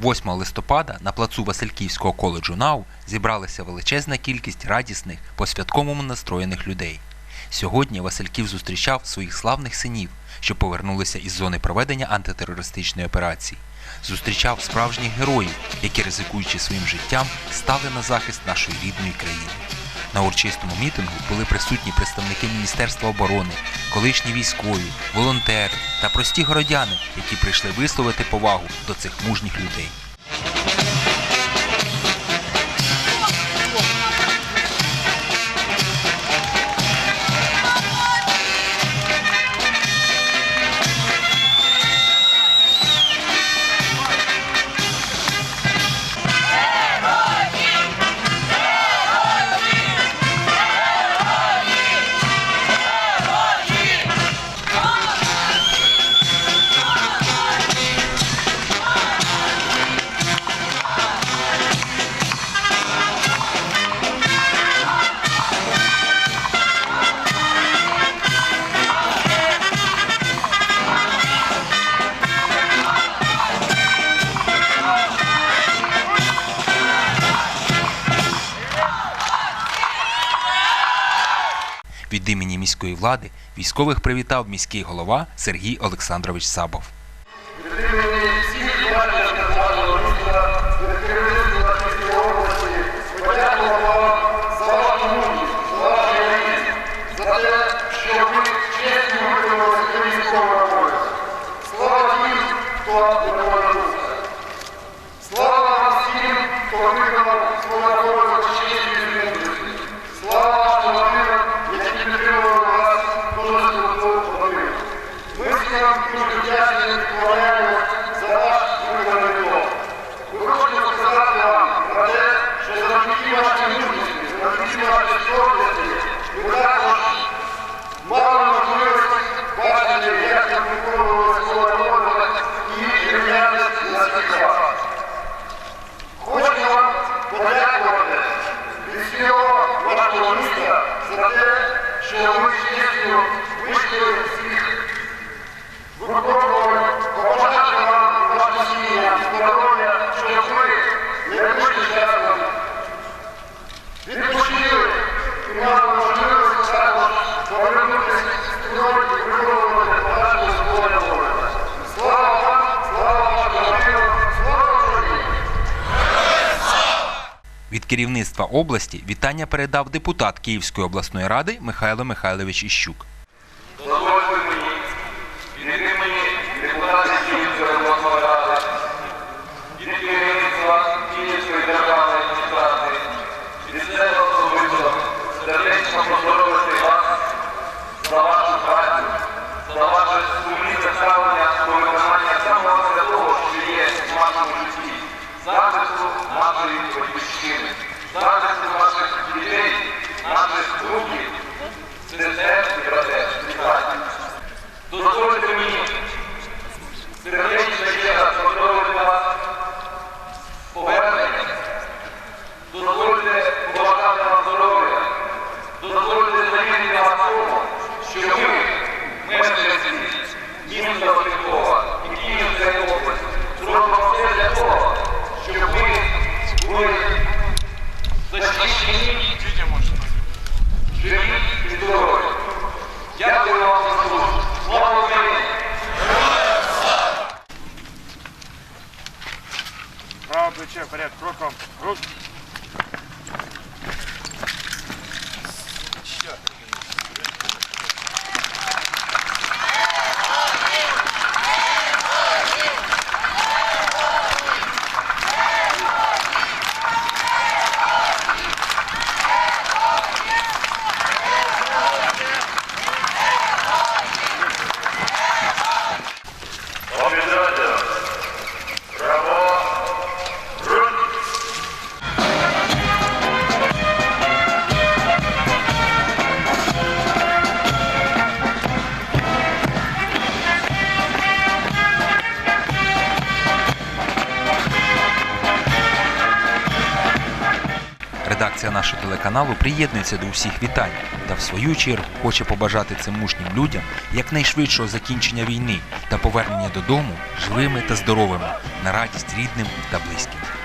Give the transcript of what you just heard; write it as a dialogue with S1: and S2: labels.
S1: 8 листопада на плацу Васильківського коледжу НАУ зібралася величезна кількість радісних, по-святковому настроєних людей. Сьогодні Васильків зустрічав своїх славних синів, що повернулися із зони проведення антитерористичної операції. Зустрічав справжніх героїв, які, ризикуючи своїм життям, стали на захист нашої рідної країни. На урочистому мітингу були присутні представники Міністерства оборони, колишні військові, волонтери та прості городяни, які прийшли висловити повагу до цих мужніх людей. Імені міської влади військових привітав міський голова Сергій Олександрович Сабов.
S2: Імені всіх що ми з честю вийшли всіх виконували,
S1: керівництва області вітання передав депутат Київської обласної ради Михайло Михайлович Іщук.
S3: Дозвольте мені від імені депутатів Київської обласної ради, від керівництва Київської державної адміністрації, від себе особисто сердечно поздоровити вас за вашу працю, за ваше сумлінне ставлення до виконання самого святого, що є в вашому житті, захисту нашої батьківщини, захисту наших дітей, наших друзів, сестер і братер, і братів. Дозвольте мені сердечно ще раз поздоровити вас повернення. Дозвольте побажати вам здоров'я. Дозвольте завірити вас тому, що ми, мешканці міста
S1: редакція нашого телеканалу приєднується до усіх вітань та в свою чергу хоче побажати цим мужнім людям якнайшвидшого закінчення війни та повернення додому живими та здоровими на радість рідним та близьким.